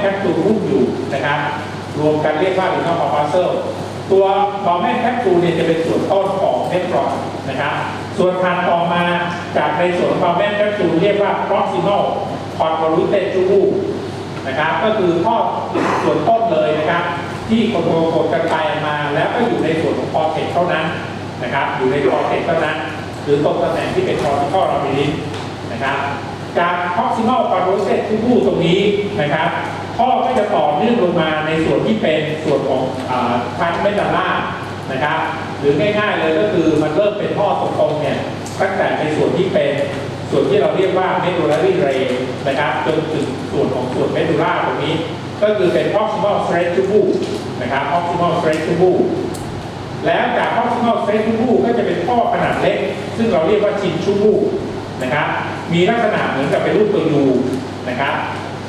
แคปซูลหุ้มอยู่นะครับ รวมกันเรียกว่าลีนอลคอร์พาเซลตัวบอลแมนแคปซูลเนี่ยจะเป็นส่วนต้นของเนฟรอนนะครับ ส่วนทางต่อมาจากในส่วนของบอลแมนแคปซูลเรียกว่า proximal convoluted tube นะครับก็คือข้อส่วนต้นเลยนะครับ ที่กดกดกันไปมาแล้วก็อยู่ในส่วนของคอเทกเท่านั้นนะครับ อยู่ในคอเทกเท่านั้น หรือตรงตำแหน่งที่เป็นคอร์ติคอลรามิลิสนะครับ จาก proximal convoluted tube ตรงนี้นะครับ ข้อก็จะต่อเนื่องลงมาในส่วนที่เป็นส่วนของทางเมตาล่านะครับ หรือง่ายๆเลยก็คือมันเริ่มเป็นท่อตรงๆเนี่ยตั้งแต่ในส่วนที่เป็นส่วนที่เราเรียกว่า medullary ray นะครับจนถึงส่วนของส่วน medulla ตรงนี้ ก็คือเป็น proximal straight tubule นะครับ proximal straight tubule แล้วจาก proximal straight tubule ก็จะเป็นท่อขนาดเล็ก ซึ่งเราเรียกว่า chin tubule นะครับมีลักษณะเหมือนกับเป็นรูปตัวยูนะครับ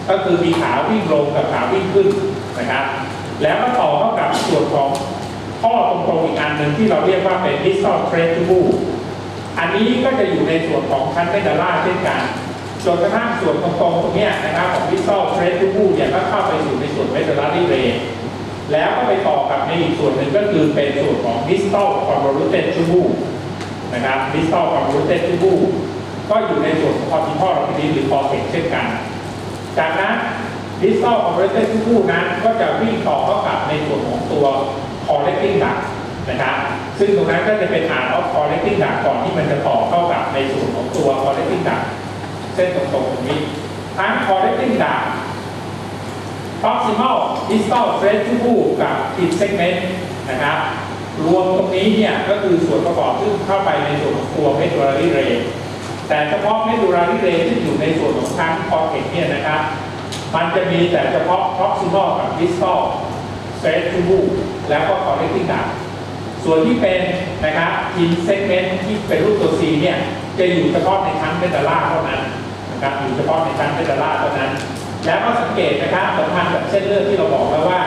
ก็คือมีขาวิ่งลงกับขาวิ่งขึ้นนะครับ แล้วก็ต่อเข้ากับส่วนของท่อตรงๆอีกอันหนึ่งที่เราเรียกว่าเป็น distal straight tubule อันนี้ก็จะอยู่ในส่วนของชั้นเมดาล่าเช่นกันจนกระทั่งส่วนตรงๆตรงเนี้ยนะครับของ distal straight tubule เนี่ยก็เข้าไปสู่ในส่วน medullary ray แล้วก็ไปต่อกับในอีกส่วนหนึ่งก็คือเป็นส่วนของ distal convoluted tubule นะครับ distal convoluted tubule ก็อยู่ในส่วนของ cortical rapidi หรือ cortex เช่นกัน จากนั้นดิสตัลคอมเพรสเซอร์ที่คู่นั้นก็จะวิ่งต่อเข้ากับในส่วนของตัวคอเล็กติงดักนะครับ ซึ่งตรงนั้นก็จะเป็น arm of collecting งดักก่อนที่มันจะต่อเข้ากับในส่วนของตัวคอเล็กติงดักเส้นตรงๆตรงนี้ทั้งคอเล็กติงดัก proximal distal thread ที่คู่กับ thin ซกเมนต์นะครับ รวมตรงนี้เนี่ยก็คือส่วนประกอบซึ่งเข้าไปในส่วนของตัว medullary ray แต่เฉพาะ medullary ray ที่อยู่ในส่วนของทั้ง cortex เนี่ยนะครับ มันจะมีแต่เฉพาะ proximal กับ distal straight t u b u แล้วก็ collecting duct ส่วนที่เป็นนะครับ thin segment ที่เป็นรูปตัว C เนี่ยจะอยู่เฉพาะในชั้นเมตาล่าเท่านั้นนะครับอยู่เฉพาะในชั้นเมตาล่าเท่านั้น แล้วก็สังเกตนะครับสัมพันธ์กับเส้นเลือดที่เราบอกแล้วว่า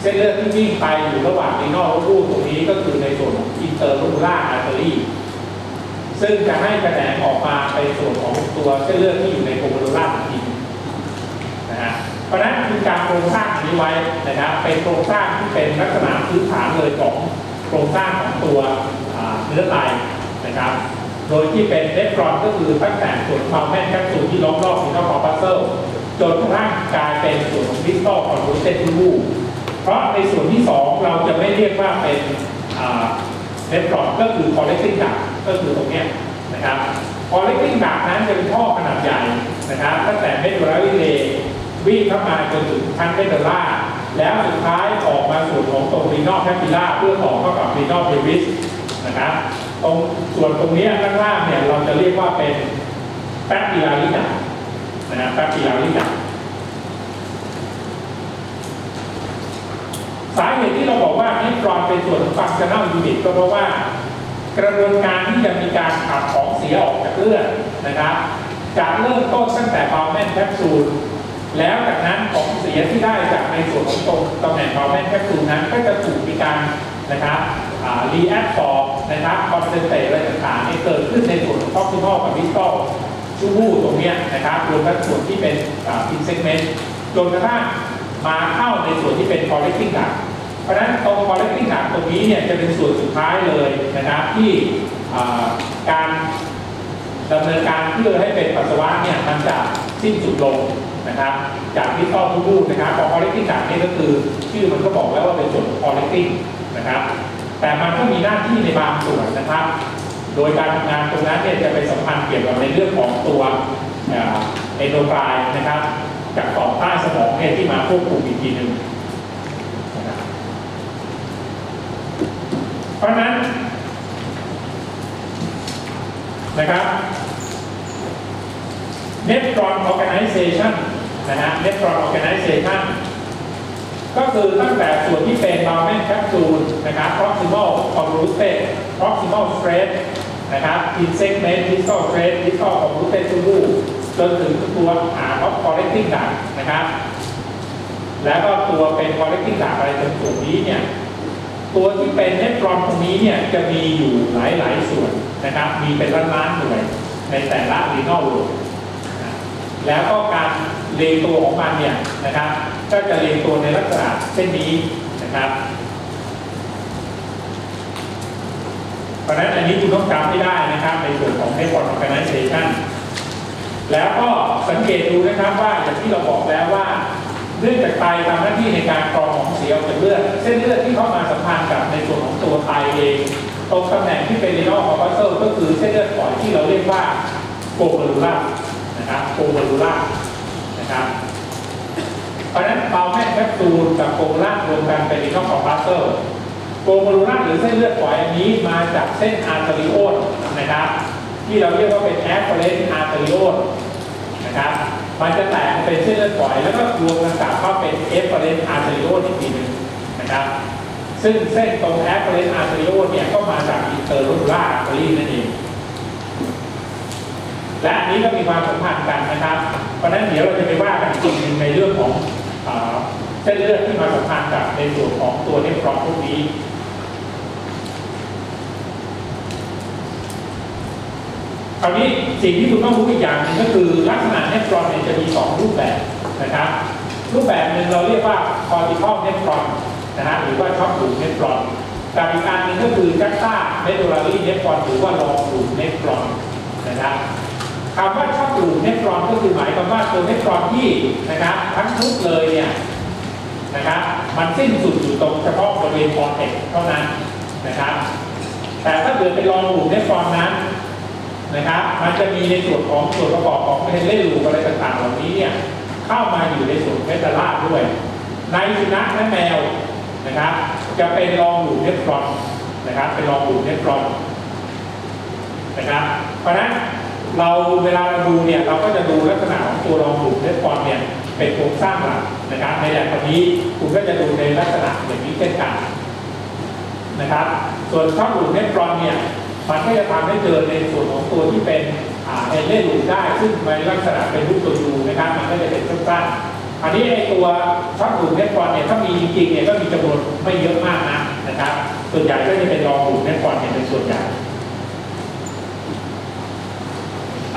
เส้นเลือดที่วิ่งไปอยู่ระหว่างนีนอกรูปตรงนี้ก็คือในส่วนของอิน ซึ่งจะให้แขนงออกมาเป็นส่วนของตัวเส้นเลือดที่อยู่ในโครโมโดล่าอีกทีนะฮะเพราะนั้นคือการโครงสร้างนี้ไว้นะครับเป็นโครงสร้างที่เป็นลักษณะพื้นฐานเลยของโครงสร้างของตัวเนื้อไตนะครับ โดยที่เป็นเนฟรอนก็คือตั้งแต่ส่วนความแม่นแคปซูลที่ล้อมรอบซีนอลคอร์พัสเซลจนกระทั่งกลายเป็นส่วนของดิสตอลคอนโทรเซนทูบูเพราะในส่วนที่ 2 เราจะไม่เรียกว่าเป็นเนฟรอนก็คือคอลเลกติ้งดัก ก็คือตรงนี้นะครับคอลเลกติ้งดักนั้นจะเป็นท่อขนาดใหญ่นะครับตั้งแต่เมดราวิเลวิ่งเข้ามาจนถึงชั้นเมดล่าแล้วสุดท้ายออกมาส่วนของตรงรีนอลแคปิล่าเพื่อต่อเข้ากับรีนอลเพวิสนะครับตรงส่วนตรงนี้ข้างล่างเนี่ยเราจะเรียกว่าเป็นแป๊บปิลาริดักนะครับแป๊บปิลาริดักสาเหตุที่เราบอกว่านิตรอนเป็นส่วนของฟังชั่นแนลยูนิตก็เพราะว่า กระบวนการที่จะมีการขับของเสียออกจากเลือดนะครับจะเริ่มต้นตั้งแต่บาลแมนแคปซูลแล้วจากนั้นของเสียที่ได้จากในส่วนของตรงตำแหน่งบาแมนแคปซูลนั้นก็จะถูกมีการนะครับรีแอดฟอร์นะครับคอนเซนเทรตอะไรต่างๆเนี่ยเกิดขึ้นในส่วนของท็อกซิมอลกับวิสตอลชูบูตรงนี้นะครับรวมทั้งส่วนที่เป็นพินเซกเมนต์จนกระทั่งมาเข้าในส่วนที่เป็น collecting duct เพราะฉะนั้นตรง collecting duct ตรงนี้เนี่ยจะเป็นส่วนสุดท้ายเลยนะครับที่การดำเนินการเพื่อให้เป็นปัสสาวะเนี่ยมันจะสิ้นสุดลงนะครับ จากที่ต้อทูบูนะครับพอ collecting duct นี่ก็คือ ชื่อมันก็บอกแล้วว่าเป็นส่วนของ collecting นะครับ แต่มันก็มีหน้าที่ในบางส่วนนะครับ โดยการทำงานตรงนั้นเนี่ยจะไปสัมพันธ์เกี่ยวกับในเรื่องของตัวเอโดไกลนะครับ จากต่อมใต้สมองเนี่ยที่มาควบคุมอีกทีหนึ่งนะครับ เพราะฉะนั้นนะครับ Nephron Organization นะฮะ Nephron Organization ก็คือตั้งแต่ส่วนที่เป็นบาลแมนแคปซูลนะครับ proximal convolute proximal straight นะครับ in segment distal straight distal convoluted tubule จนถึงตัวหา of collecting duct นะครับ แล้วก็ตัวเป็น collecting duct อะไรตรงส่วนนี้เนี่ย ตัวที่เป็นเนฟรอนตรงนี้เนี่ยจะมีอยู่หลายๆส่วนนะครับ มีเป็นล้านๆหน่วยในแต่ละ renal lobe นะแล้วก็การเรียงตัวของมันเนี่ยนะครับ ก็จะเรียงตัวในลักษณะเช่นนี้นะครับเพราะฉะนั้นอันนี้คุณต้องจำให้ได้นะครับ ในส่วนของ Network Organization แล้วก็สังเกตดูนะครับว่าอย่างที่เราบอกแล้วว่า เนื่องจากไตทำหน้าที่ในการกรองของเสียออกจากเลือดเส้นเลือดที่เข้ามาสัมพันธ์กับในส่วนของตัวไตเองตรงตำแหน่งที่เป็นเรนอลคอร์พัสเซลก็คือเส้นเลือดฝอยที่เราเรียกว่าโกลเมรูล่านะครับโกลเมรูล่านะครับเพราะฉะนั้นเบาแม่แคปซูลกับโกลเมรูล่ารวมกันเป็นเรนอลคอร์พัสเซลโกลเมรูล่าหรือเส้นเลือดฝอยอันนี้มาจากเส้นอาร์เทริโอลนะครับที่เราเรียกว่าเป็นแอฟเฟรนอาร์เทริโอลนะครับ มันจะแตกเป็นเส้นเลือดฝอย แล้วก็รวมกันกลับเข้าเป็นเอฟเฟรนอาร์เทริโออีกทีหนึงนะครับ ซึ่งเส้นตรงแอฟเฟรนอาร์เทริโอเนี่ยก็มาจากอินเตอร์โรตูล่าอาร์เทอรีนั่นเองและอันนี้ก็มีความสัมพันธ์กันนะครับ เพราะฉะนั้นเดี๋ยวเราจะไปว่ากันจริงในเรื่องของเอ่อเส้นเลือดที่มาสัมพันธ์กับในส่วนของตัวเนฟรอนพวกนี้ คราวนี้สิ่งที่คุณต้องรู้อีกอย่างหนึงก็คือลักษณะเนฟรอนเนี่ยจะมี 2 รูปแบบนะครับ รูปแบบหนึ่งเราเรียกว่าคอร์ติคอลเนฟรอนนะฮะหรือว่าช็อคดูดเนฟรอนกับอีกอันหนึงก็คือจักต้าเมโดลารีเนฟรอนหรือว่าลองดูดเนฟรอนนะครับคำว่าช็อคดูดเนฟรอนก็คือหมายความว่าตัวเนฟรอนที่นะครับทั้งชุดเลยเนี่ยนะครับมันสิ้นสุดอยู่ตรงเฉพาะบริเวณคอร์เทกเท่านั้นนะครับแต่ถ้าเกิดไปลองดูดเนฟรอนนั้น นะครับ มันจะมีในส่วนของส่วนประกอบของเทเลลูอะไรต่างๆเหล่านี้เนี่ยเข้ามาอยู่ในส่วนเมตาลาดด้วย ในสุนัขและแมวนะครับ จะเป็นรองดูดเนฟรอนนะครับเป็นรองดูดเนฟรอนนะครับ เพราะนั้นเราเวลาเราดูเนี่ยเราก็จะดูลักษณะของตัวรองดูดเนฟรอนเนี่ยเป็นโครงสร้างหลักนะครับ ในแบบนี้คุณก็จะดูในลักษณะอย่างนี้เช่นกันนะครับ ส่วนช่องดูดเนฟรอนเนี่ย มันก็จะทำให้เกิดในส่วนของตัวที่เป็นเอเลนลูดได้ ซึ่งในลักษณะเป็นรูปตัวยูนะครับ มันก็จะเป็นสั้นๆอันนี้ไอตัวช่องดูดเนฟรอนเนี่ยถ้ามีจริงๆเนี่ยก็มีจำนวนไม่เยอะมากนะนะครับ ส่วนใหญ่ก็จะเป็นรองดูดเนฟรอนเนี่ยเป็นส่วนใหญ่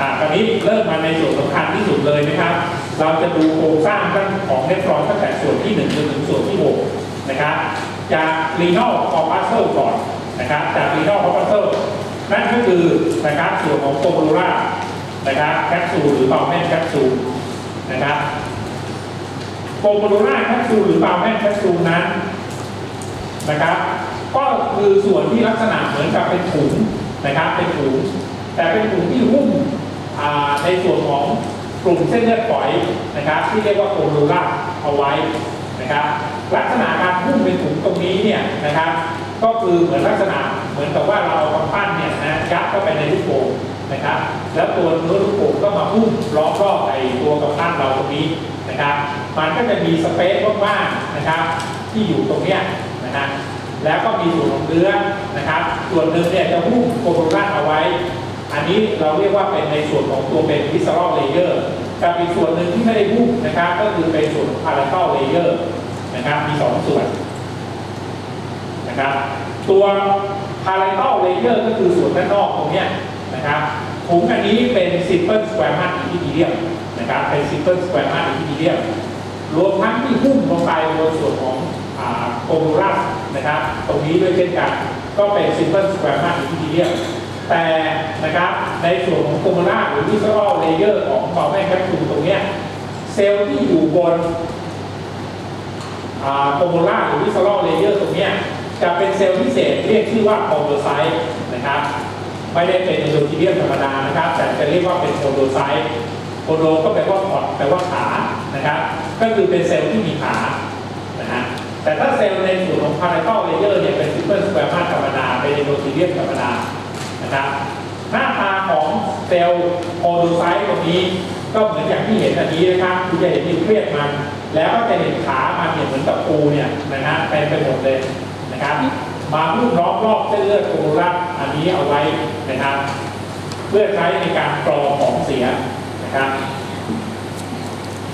อ่าตอนนี้เริ่มมาในส่วนสำคัญที่สุดเลยนะครับ เราจะดูโครงสร้างตั้งของเนฟรอนตั้งแต่ส่วนที่1จนถึงส่วนที่6นะครับ จาก renal corpuscle ก่อนนะครับ จาก renal corpuscle นั่นก็คือนะครับส่วนของโคโมลูล่านะครับแคปซูลหรือเบาแม่นแคปซูลนะครับโคโมลูล่าแคปซูลหรือเบาแม่นแคปซูลนั้นนะครับ ก็คือส่วนที่ลักษณะเหมือนกับเป็นถุงนะครับ เป็นถุงแต่เป็นถุงที่หุ้มในส่วนของกลุ่มเส้นเลือดฝอยนะครับ ที่เรียกว่าโคโมลูล่าเอาไว้นะครับ ลักษณะการหุ้มเป็นถุงตรงนี้เนี่ยนะครับ ก็คือเหมือนลักษณะ มือนกับว่าเราเอากำปั้นเนี่ยนะยัดเข้าไปในลูกโป่งนะครับ แล้วตัวเนื้อลูกโป่งก็มาหุ้มล้อมรอบไอ้ตัวกำปั้นเราตรงนี้นะครับ มันก็จะมีสเปซว่างๆนะครับ ที่อยู่ตรงเนี้ยนะครับแล้วก็มีส่วนของเนื้อนะครับ ส่วนหนึ่งเนี่ยจะหุ้มโคโคล่าเอาไว้ อันนี้เราเรียกว่าเป็นในส่วนของตัวเป็นวิส c อ r เลเยอร์กับอีกส่วนหนึ่งที่ไม่ได้หุ้มนะครับ ก็คือเป็นส่วนพาราเ a ลเลเยอร์นะครับ มีสองส่วนนะครับ ตัว พาราเ a ลเลเยอร์ก็คือส่วนด้านนอกตรงเนี้ยนะครับถุงอันนี้เป็น simple squamous epithelium นะครับเป็น simple squamous epithelium รวมทั้งที่หุ้มลงไปบนส่วนของโคโมรัสนะครับตรงนี้ด้วยเช่นกันก็เป็น simple squamous epithelium แต่นะครับในส่วนของโคโมราหรือวิส c อ r เลเยอร์ของเบาแม่แคปซูลตรงเนี้ยเซลล์ที่อยู่บนโคโมราหรือวิส c อ r เลเยอร์ตรงเนี้ย จะเป็นเซลล์พิเศษเรียกชื่อว่าโพโดไซต์นะครับไม่ได้เป็นโดทีเรียมธรรมดานะครับ แต่จะเรียกว่าเป็นโพโดไซต์โพโดก็แปลว่าพอดแปลว่าขานะครับ ก็คือเป็นเซลล์ที่มีขานะฮะแต่ถ้าเซลล์ในส่วนของพาราเ a ลเลเยอร์เนี่ยเป็นซิมเปิลสแควร์มาธรรมดาเป็นโดทีเรียมธรรมดานะครับหน้าตาของเซลล์โพโดไซต์ตรงนี้ก็เหมือนอย่างที่เห็นอันนี้นะครับคุณจะเห็นนิวเคลียสมัน แล้วก็จะเห็นขามันเนี่ยเหมือนกับปูเนี่ยนะฮะเต็มไปหมดเลย นะครับ มาหุ้มล้อมรอบเส้นเลือดโคโรลัสอันนี้เอาไว้นะครับ เพื่อใช้ในการกรองของเสียนะครับ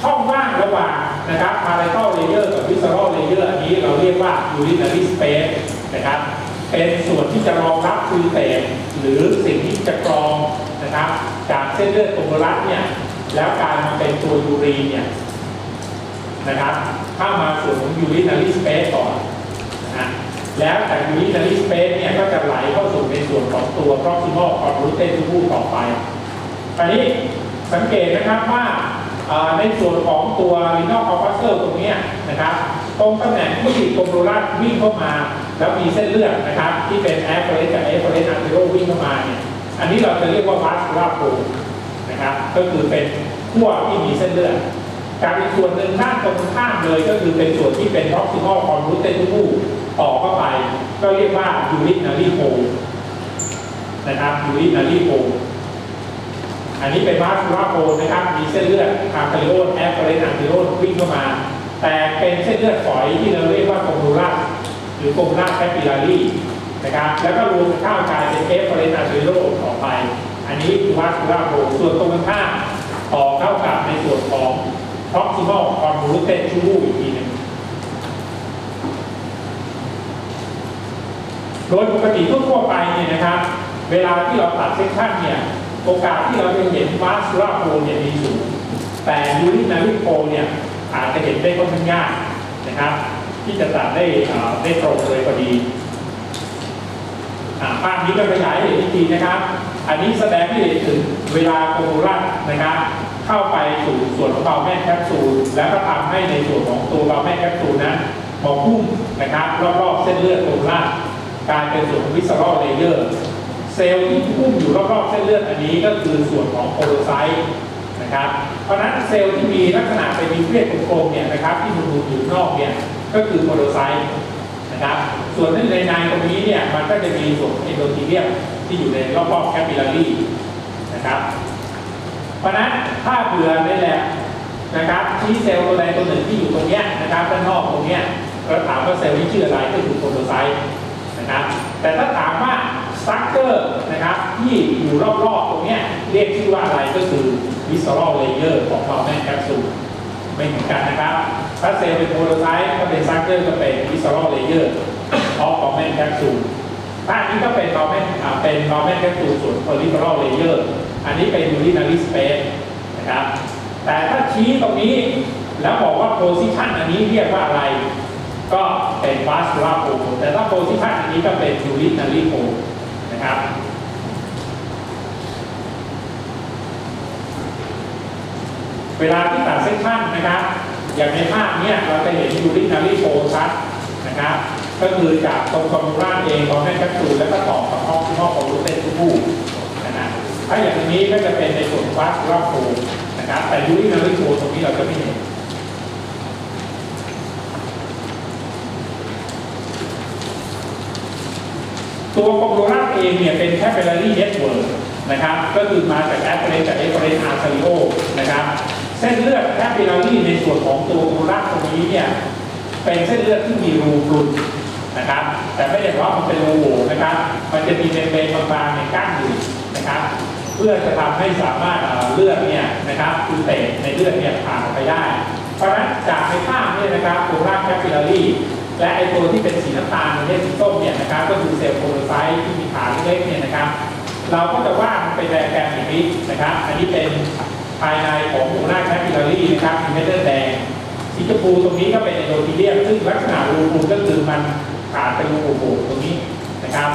ช่องว่างระหว่างนะครับพาราเ a ลเลเยอร์กับวิส c อ r เลเยอร์อันนี้เราเรียกว่า urinary space นะครับเป็นส่วนที่จะรองรับฟิลเตรตหรือสิ่งที่จะกรองนะครับจากเส้นเลือดโคโมรัสเนี่ยแล้วกลายมาเป็นตัวยูรีเนี่ยนะครับเข้ามาส่วนของยูรินารีสเปซก่อน แล้วจากยูรินารีสเปซเนี่ยก็จะไหลเข้าสู่ในส่วนของตัว proximal convoluted tubule ต่อไปอันนี้สังเกตนะครับว่าในส่วนของตัว renal corpuscle ตรงนี้นะครับ ตรงตำแหน่งที่โกลโมลัสวิ่งเข้ามา แล้วมีเส้นเลือดนะครับ ที่เป็นแอฟเฟรสกับเอฟเฟรสอันเทโรวิ่งเข้ามาเนี่ยอันนี้เราจะเรียกว่าวัสคูลาโพนะครับก็คือเป็นขั้วที่มีเส้นเลือด จากอีกส่วนหนึ่งด้านตรงข้ามเลยก็คือเป็นส่วนที่เป็น proximal convoluted ต่อเข้าไป ก็เรียกว่า urinary hole นะครับ urinary hole อันนี้เป็นวัสคูลาโพนะครับ มีเส้นเลือดอาร์เทริโอลแอฟเฟรนอาร์เทริโอลวิ่งเข้ามา แต่เป็นเส้นเลือดฝอยที่เราเรียกว่าโกมูลัสหรือโกมูลัสแคปิลารีนะครับ แล้วก็รวมข้าวกลายเป็นเอฟเฟรนอาร์เทริโอลต่อไป อันนี้คือวัสคูลาโพส่วนตรงข้ามต่อเข้ากับในส่วนของ proximal convoluted tubule อีกทีนึงโดยปกติทั่วไปเนี่ยนะครับ เวลาที่เราตัดเซกชันเนี่ย โอกาสที่เราจะเห็นวาสคูลาโพเนี่ยมีสูง แต่ยูรินาริโพเนี่ยอาจจะเห็นได้ค่อนข้างยากนะครับ ที่จะตัดได้ได้ตรงเลยพอดีภาพนี้ก็ขยายเห็นอีกทีนะครับ อันนี้แสดงให้เห็นถึงเวลาโกลูรัสนะครับ เข้าไปสู่ส่วนของเบาแม่แคปซูลแล้วก็ทำให้ในส่วนของตัวเบาแม่แคปซูลนั้นมาพุ่งนะครับรอบๆเส้นเลือดโกลูรัสกลายเป็นส่วนของวิสซอรัลเลเยอร์ เซลล์ที่พุ่งอยู่รอบๆเส้นเลือดอันนี้ก็คือส่วนของโพโลไซต์นะครับเพราะนั้นเซลล์ที่มีลักษณะเป็นนิวเคลียสกลมๆเนี่ยนะครับที่มันอยู่นอกเนี่ยก็คือโพโลไซต์นะครับส่วนในในตรงนี้เนี่ยมันก็จะมีส่วนเอนโดทีเลียมที่อยู่ในรอบๆแคปิลารีนะครับ ราะนั้นถ้าเผื่อในแหลบนะครับที่เซลล์ตัวใดตัวหนึ่งที่อยู่ตรงเนี้ยนะครับด้านนอกตรงเนี้ยเราถามว่าเซลล์นี้ชื่ออะไรก็คือโพโลไซต์นะครับ แต่ถ้าถามว่าสตรัคเจอร์นะครับที่อยู่รอบๆตรงเนี้ยเรียกชื่อว่าอะไรก็คือวิสซอรัลเลเยอร์ของเราแม่แคปซูลไม่เหมือนกันนะครับ ถ้าเซลล์เป็นโพโลไซต์ก็เป็นสตรัคเจอร์ก็เป็นวิสซอรัลเลเยอร์ออฟของแม่แคปซูลถ้าอันนี้ก็เป็นบอลแม่เป็นบอลแมนแคปซูลส่วน peripheral layer อั อันนี้เป็น urinary space นะครับ แต่ถ้าชี้ตรงนี้แล้วบอกว่า position อันนี้เรียกว่าอะไร ก็เป็น vascular pole แต่ถ้า position อันนี้ก็เป็น urinary pole นะครับเวลาที่ตัดเส้นชันนะครับ อย่างในภาพเนี้ยเราจะเห็น urinary pole ชัดนะครับ ก็คือจากตรงคอมมูล่าเองของแม่แคปซูลแล้วก็ต่อกับห้องที่ห้องของรูเตนทุกผู้ ถ้าอย่างนี้ก็จะเป็นในส่วนวัสคูลาโพนะครับ แต่ยูรินาริโพตรงนี้เราจะไม่เห็นตัวคอมมูล่าเองเนี่ยเป็นแคปเปลารีเน็ตเวิร์กนะครับ ก็คือมาจากแอปเปอเรนจากเอเฟอเรนอาร์ซาริโอนะครับ เส้นเลือดแคปเปลารีในส่วนของตัวคอมมูล่าตรงนี้เนี่ยเป็นเส้นเลือดที่มีรูพรุนนะครับ แต่ไม่ได้ว่ามันเป็นรูโหว่นะครับ มันจะมีเมมเบนบางๆในกั้นอยู่นะครับ เพื่อจะทำให้สามารถเลือดเนี่ยนะครับคือเตะในเลือดเนี่ยผ่านออกไปได้ เพราะฉะนั้นจากในภาพเนี่ยนะครับตัวรางแคปิลารีและไอตัวที่เป็นสีน้ำตาลในสีส้มเนี่ยนะครับก็คือเซลล์โคโลไซต์ที่มีฐานเล็กเนี่ยนะครับเราก็จะวาดมันเป็นแดงแกนอย่างนี้นะครับ อันนี้เป็นภายในของหัวหน้าแคปิลารีนะครับมีเม็ดเลือดแดงสีชมพูตรงนี้ก็เป็นไอโดทีเลียมซึ่งลักษณะรูปูก็คือมันขาดเป็นรูโป่ตรงนี้นะครับ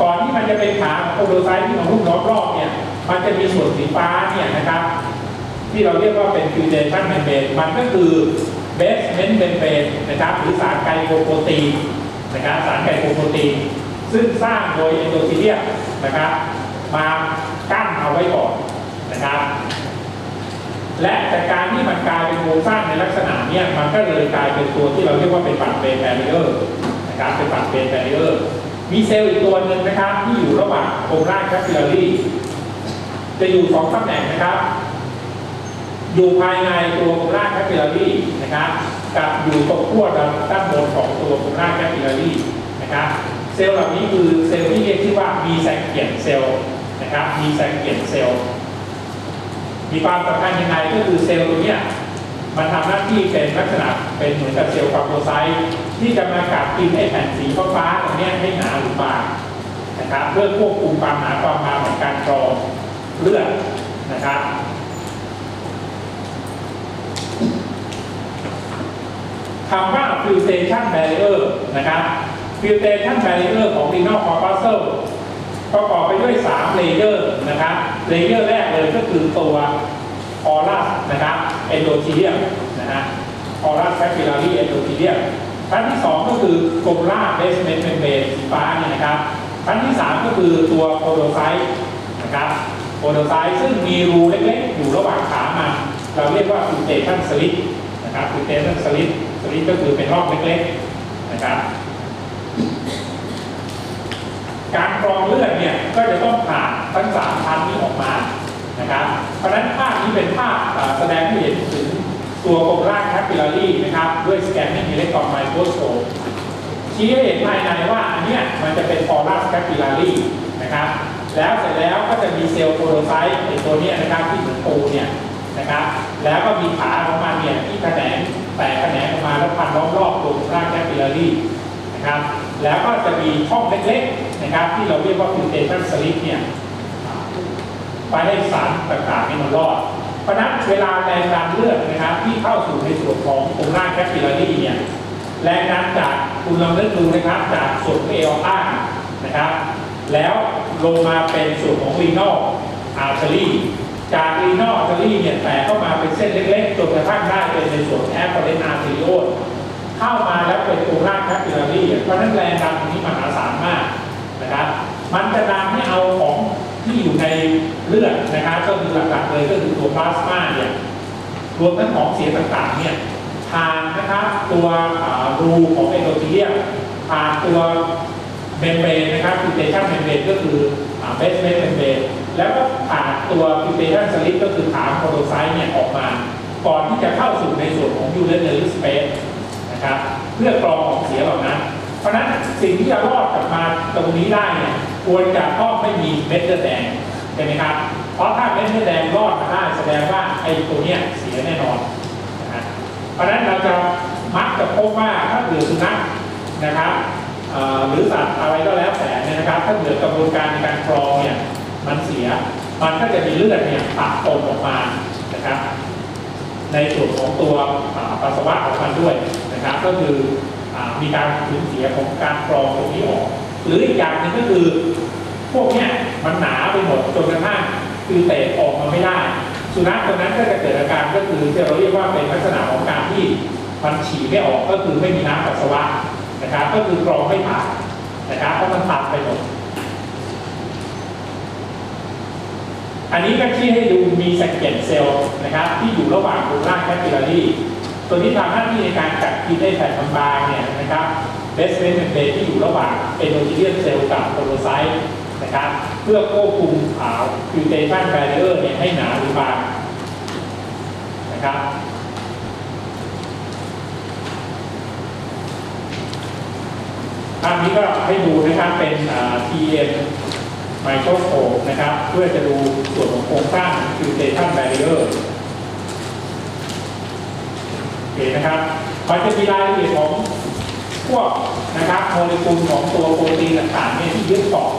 ก่อนที่มันจะเป็นขาโคโดไซต์ที่มาหุ้มล้อมรอบเนี่ย มันจะมีส่วนสีฟ้าเนี่ยนะครับ ที่เราเรียกว่าเป็นฟิวเจชันเมมเบรนมันก็คือเบสเมนต์เมมเบรนนะครับ หรือสารไกลโคโปรตีนนะครับสารไกลโคโปรตีนซึ่งสร้างโดยเอนโดทีเลียนะครับ มากั้นเอาไว้ก่อนนะครับ และจากการที่มันกลายเป็นโครงสร้างในลักษณะเนี้ยมันก็เลยกลายเป็นตัวที่เราเรียกว่าเป็นปัดเบนแบรีเออร์นะครับเป็นปัดเบนแบรีเออร์ มีเซลล์อีกตัวหนึ่งนะครับ ที่อยู่ระหว่างโครงร่างแคปปิลารีจะอยู่สองตำแหน่งนะครับ อยู่ภายในตัวโครงร่างแคปปิลารีนะครับกับอยู่ตรงขั้วด้านบนของตัวโครงร่างแคปปิลารีนะครับเซลล์เหล่านี้คือเซลล์ที่เรียกชื่อว่ามีแซงเกียนเซลล์นะครับมีแซงเกียนเซลล์มีความสำคัญยังไงก็คือเซลล์ตัวเนี้ย มันทำหน้าที่เป็นลักษณะเป็นเหมือนกับเซลล์ฟาโกไซต์ที่จะมากัดกินไอ้แผ่นสีฟ้าๆตรงนี้ให้หนาหรือบางนะครับเพื่อควบคุมความหนาความบางของการกรองเลือดนะครับคำว่า filtration barrier นะครับ filtration barrier ของ renal corpuscle ประกอบไปด้วย 3 เลเยอร์นะครับ เลเยอร์แรกเลยก็คือตัว porous นะครับ endothelium นะฮะ porous capillary endothelium ชั้นที่ 2 ก็คือ glomerular basement membrane สีฟ้าเนี่ยนะครับชั้นที่ 3 ก็คือตัว podocyte นะครับ podocyte ซึ่งมีรูเล็กๆ อยู่ระหว่างขามันเราเรียกว่า filtration slit นะครับ filtration slit slit ก็คือเป็นร่องเล็กๆนะครับการกรองเลือดเนี่ยก็จะต้องผ่านทั้งสามชั้นนี้ออกมา นะครับเพราะฉะนั้นภาพนี้เป็นภาพแสดงให้เห็นถึงตัวโครงร่างแคปปิลารีนะครับด้วยสแกนนิ่งอิเล็กตรอนไมโครสโคปชี้ให้เห็นภายในว่าอันเนี้ยมันจะเป็นฟอรัสแคปปิลารีนะครับแล้วเสร็จแล้วก็จะมีเซลล์โพโดไซต์ในตัวเนี้ยนะครับที่เหมือนปูเนี่ยนะครับแล้วก็มีขาของมันเนี่ยที่แขนงแตกแขนงออกมาแล้วพันล้อมรอบตัวโครงร่างแคปปิลารีนะครับแล้วก็จะมีช่องเล็กๆนะครับที่เราเรียกว่า filtration slit เนี่ย ไปให้สารต่างๆนี่มันรอด เพราะนั้นเวลาแรงดันเลือดนะครับ ที่เข้าสู่ในส่วนของตรงร่างแคปปิลารีเนี่ยแรงดันจากคุณลองนึกดูนะครับ จากส่วนเออต้านะครับ แล้วลงมาเป็นส่วนของรีนอลอาร์เทอรี่จากรีนอลอาร์เทอรี่เนี่ยแตกเข้ามาเป็นเส้นเล็กๆจนกระทั่งได้เป็นในส่วนแอปเปิลอาร์เทอริโอเข้ามาแล้วเป็นตัวรากแคปปิลารีเพราะฉะนั้นแรงดันตรงนี้มหาศาลมากนะครับ มันจะดันให้เอาของที่อยู่ใน เลือดนะครับก็คือหลักๆเลยก็คือตัวพลาสมาเนี่ยรวมทั้งของเสียต่างๆเนี่ยผ่านนะครับตัวรูของเอนโดเทเลียผ่านตัวเมมเบรนนะครับฟิเทชันเมมเบรนก็คือเบสเมนเมมเบรนแล้วก็ผ่านตัวฟิเทชันสลิปก็คือฐานโพโดไซต์เนี่ยออกมา ก่อนที่จะเข้าสู่ในส่วนของยูเรเนอร์สเปซนะครับเพื่อกรองของเสียเหล่านั้น เพราะฉะนั้นสิ่งที่จะรอดกลับมาตรงนี้ได้เนี่ยควรจะต้องไม่มีเม็ดเลือดแดง ใช่ไหมครับ เพราะถ้าเม็ดเลือดแดงรอดมาได้แสดงว่าไอ้ตัวเนี้ยเสียแน่นอนนะฮะเพราะฉะนั้นเราจะมักจะพบว่าถ้าเกิดสุนัขนะครับหรือสัตว์อะไรก็แล้วแต่เนี่ยนะครับ ถ้าเกิดกระบวนการในการกรองเนี่ยมันเสีย มันก็จะมีเลือดเนี่ยปะปนออกมานะครับในส่วนของตัวอ่าปัสสาวะของมันด้วยนะครับ ก็คืออมีการสูญเสียของการกรองตรงนี้ออก หรืออีกอย่างหนึงก็คือพวกเนี้ย มันหนาไปหมดจนกระทั่งคือเตะออกมาไม่ได้ สุนัขตัวนั้นก็จะเกิดอาการก็คือที่เราเรียกว่าเป็นลักษณะของการที่มันฉี่ไม่ออกก็คือไม่มีน้ำปัสสาวะนะครับก็คือกรองไม่ผ่านนะครับเพราะมันตัดไปหมดอันนี้ก็ชี้ให้ดูมีสเก็ตเซลล์นะครับที่อยู่ระหว่างรูร่างแคปิลารีตัวนี้ทำหน้าที่ในการกัดกินได้แผ่นบางๆเนี่ยนะครับเบสเมนต์เบที่อยู่ระหว่างเอโดเทเลียมเซลล์กับโพโลไซต์ นะครับเพื่อควบคุมอ่าฟิวเทชันแบรเออร์เนี่ยให้หนาหรือบางนะครับภาพนี้ก็ให้ดูนะครับเป็นอ่า TM ไมโครโสโคนะครับ เพื่อจะดูส่วนของโครงสร้างฟิวเทชันแบรเออร์โอเคนะครับมันจะมีรายละเอียดของพวกนะครับโมเลกุลของตัวโปรตีนต่างๆเนี่ยที่ยึดเกาะ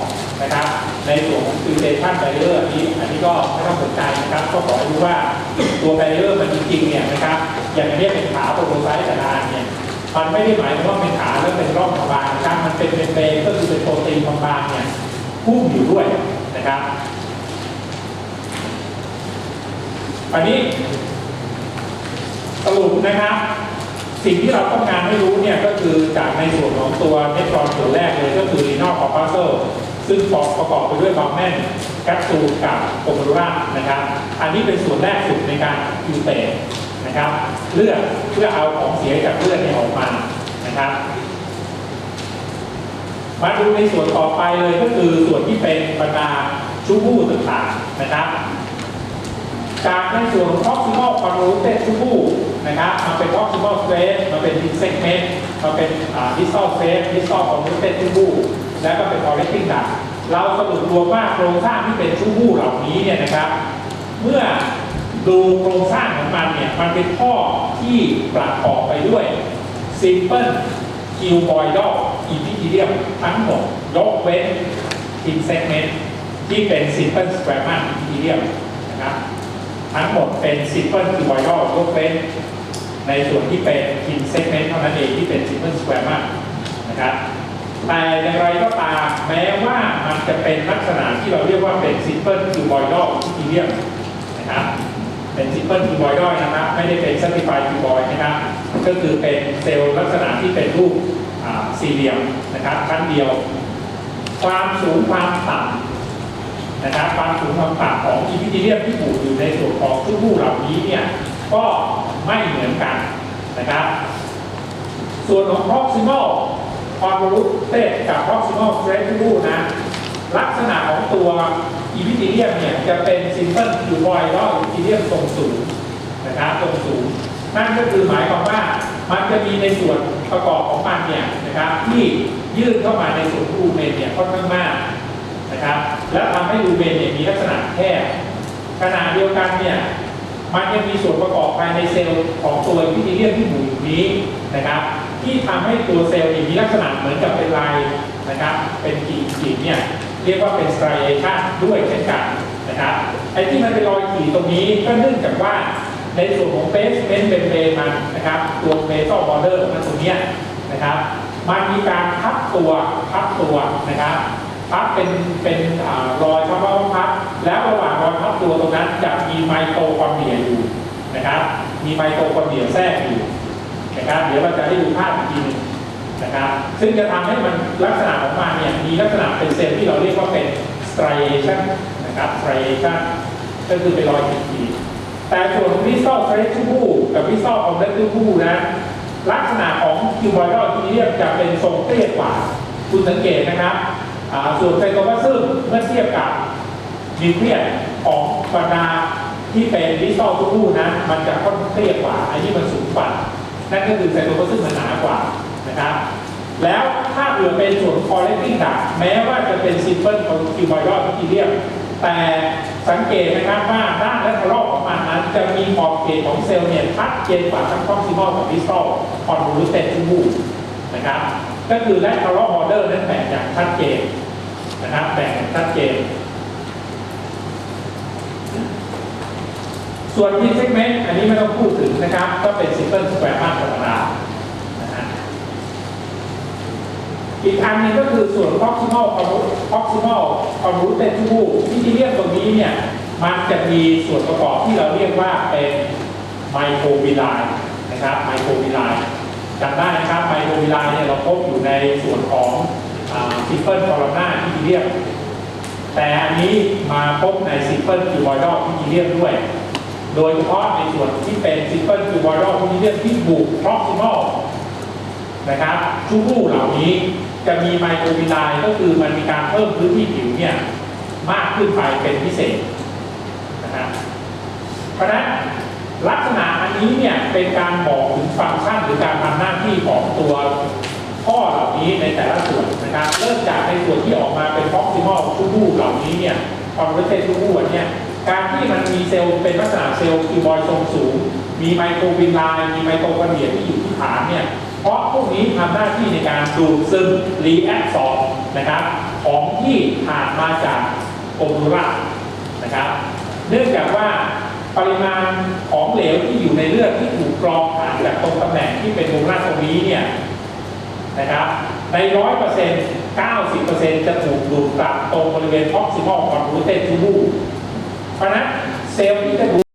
นะครับ ในส่วนของฟิวเทชันแบเออร์นี้อันนี้ก็ไม่ต้องสนใจนะครับก็ขอให้รู้ว่าตัวแบเออร์มันจริงๆเนี่ยนะครับอย่างอันนี้เป็นขาโปรโตไซต์แต่ละอันเนี่ยมันไม่ได้หมายถึงว่าเป็นขาแล้วเป็นร่องบางๆนะครับมันเป็นเบนๆก็คือเป็นโปรตีนบางๆเนี่ยพุ่มอยู่ด้วยนะครับอันนี้สรุปนะครับ สิ่งที่เราต้องการให้รู้เนี่ยก็คือจากในส่วนของตัวเนตรอนส่วนแรกเลยก็คือ renal corpuscle ซึ่งประกอบไปด้วยบอมแมนแคปซูลกับโคมรูรานะครับ อันนี้เป็นส่วนแรกสุดในการฟิวเตสนะครับ เลือดเพื่อเอาของเสียจากเลือดเนี่ยออกมานะครับ มาดูในส่วนต่อไปเลยก็คือส่วนที่เป็นบรรดาชูบูต่างๆนะครับ จากในส่วนของ proximal convoluted ชูบูนะครับมาเป็น proximal space มาเป็น segment มาเป็น distal space distal convoluted ชูบู แล้วก็เป็น connecting duct เราสรุปรวมว่าโครงสร้างที่เป็นชูบูเหล่านี้เนี่ยนะครับ เมื่อดูโครงสร้างของมันเนี่ยมันเป็นท่อที่ประกอบไปด้วย simple คิวบอยดอกอีพิทีเรียมทั้งหมดยกเว้นทินเซกเมนต์ที่เป็นซิมเพิลสแควร์มันอีพิทีเรียมนะครับทั้งหมดเป็น simple cuboidal ยกเว้นในส่วนที่เป็น kin segment เท่านั้นเองที่เป็น simple squamous นะครับ แต่อย่างไรก็ตามแม้ว่ามันจะเป็นลักษณะที่เราเรียกว่าเป็น simple cuboidal epithelium นะครับเป็น simple cuboidal นะครับไม่ได้เป็น certified cuboid นะครับ ก็คือเป็นเซลล์ลักษณะที่เป็นรูปสี่เหลี่ยมนะครับชั้นเดียว ความสูงความต่ำนะครับความสูงความต่ำของอีพิธีเรียมที่ปลูกอยู่ในส่วนของทุกผู้เหล่านี้เนี่ยก็ไม่เหมือนกันนะครับ ส่วนของ proximal convoluted กับ proximal stretchable นะ ลักษณะของตัวอีพิธีเรียมเนี่ยจะเป็น simple cuboidal epithelium ทรงสูงนะครับทรงสูง นั่นก็คือหมายความว่ามันจะมีในส่วนประกอบของมันเนี่ยนะครับที่ยื่นเข้ามาในส่วนรูเมนเนี่ยค่อนข้างมากนะครับและทำให้รูเมนเนี่ยมีลักษณะแคบขณะเดียวกันเนี่ยมันยังมีส่วนประกอบภายในเซลล์ของตัวพิธีเรียมที่หมุนอยู่นี้นะครับ ที่ทำให้ตัวเซลล์มีลักษณะเหมือนกับเป็นลายนะครับ เป็นขีดขีดเนี่ยเรียกว่าเป็น striation ด้วยเช่นกันนะครับไอ้ที่มันเป็นรอยขีดตรงนี้ก็เนื่องจากว่าในส่วนของเบสเมนเป็นเบมันนะครับตัวเบสบอร์เดอร์มันตรงเนี้ยนะครับมันมีการพับตัวพับตัวนะครับพับเป็นเป็นอ่ารอยพับพับพับแล้วระหว่างรอยพับตัวตรงนั้นจะมีไมโตคอนเดรียอยู่นะครับมีไมโตคอนเดรียแทรกอยู่ นะครับ เดี๋ยวเราจะได้ดูภาพอีกทีนึงนะครับ ซึ่งจะทำให้มันลักษณะของมันเนี่ยมีลักษณะเป็นเซลล์ที่เราเรียกว่าเป็น striation นะครับ striation ก็คือเป็นรอยขีดๆแต่ส่วนวิส t อลเฟรชทูบูกับวิส t อลคอมเล็กซ์ทูบูนะลักษณะของคิวบอยด์ทีเรียมจะเป็นทรงเตี้ยกว่า คุณสังเกตนะครับส่วนไซโตพลาซึมเมื่อเทียบกับนิวเคลียสของบรรดาที่เป็นวิส t อลทูบูนะมันจะค่อนเตี้ยกว่าไอ้ที่มันสูงกว่า นั่นก็คือไซโตพซึมมันหนากว่านะครับ แล้วถ้าเผื่อเป็นส่วนคอเลกติ้งดักแม้ว่าจะเป็นซิมเพิลของคิวบอยด์ทีเรียมแต่สังเกตนะครับว่าด้านและทะลอกของมันนั้นจะมีขอบเขตของเซลล์เนี่ยชัดเจนกว่าทั้ง proximal กับ distal convoluted tissue นะครับก็คือและทะลอกออเดอร์นั้นแบ่งอย่างชัดเจนนะครับแบ่งอย่างชัดเจน ส่วน T segment อันนี้ไม่ต้องพูดถึงนะครับ ก็เป็น simple square มากธรรมดานอีกอันนึงก็คือส่วน proximal proximal convoluted tube ที่ที่เรียกตรงนี้เนี่ย มันจะมีส่วนประกอบที่เราเรียกว่าเป็นไมโครวิไลนะครับไมโครวิไลจำได้นะครับไมโครวิไลเนี่ยเราพบอยู่ในส่วนของซิมเปิลคอลัมนาที่ที่เรียก แต่อันนี้มาพบในซิมเปิลคิวบอยดอลที่ที่เรียกด้วย โดยเฉพาะในส่วนที่เป็นซิมเปิลคิวบอยดอลที่ที่เรียกที่บุก proximal นะครับชูบูเหล่านี้จะมีไมโครวิไลก็คือมันมีการเพิ่มพื้นที่ผิวเนี่ยมากขึ้นไปเป็นพิเศษนะครับเพราะนั้นลักษณะอันนี้เนี่ยเป็นการบอกถึงฟังก์ชันหรือการทำหน้าที่ของตัวข้อเหล่านี้ในแต่ละส่วนนะครับเริ่มจากในส่วนที่ออกมาเป็น proximal ชูบูเหล่านี้เนี่ยความรู้เส้นชูบูอันเนี่ย การที่มันมีเซลล์เป็นลักษณะเซลล์คิวบอยทรงสูง มีไมโครวิไลน์มีไมโตคอนเดรียที่อยู่ที่ฐานเนี่ยเพราะพวกนี้ทำหน้าที่ในการดูดซึมรีแอคซอร์นะครับ ของที่ผ่านมาจากโอนูรานะครับ เนื่องจากว่าปริมาณของเหลวที่อยู่ในเลือดที่ถูกกรองผ่านจากตรงตำแหน่งที่เป็นโอนูราตรงนี้เนี่ยนะครับในร้อยเปอร์เซ็นต์เก้าสิบเปอร์เซ็นต์จะถูกดูดกลับตรงบริเวณ proximal convoluted tubule เเพราะนั้นเซลล์ที่จะ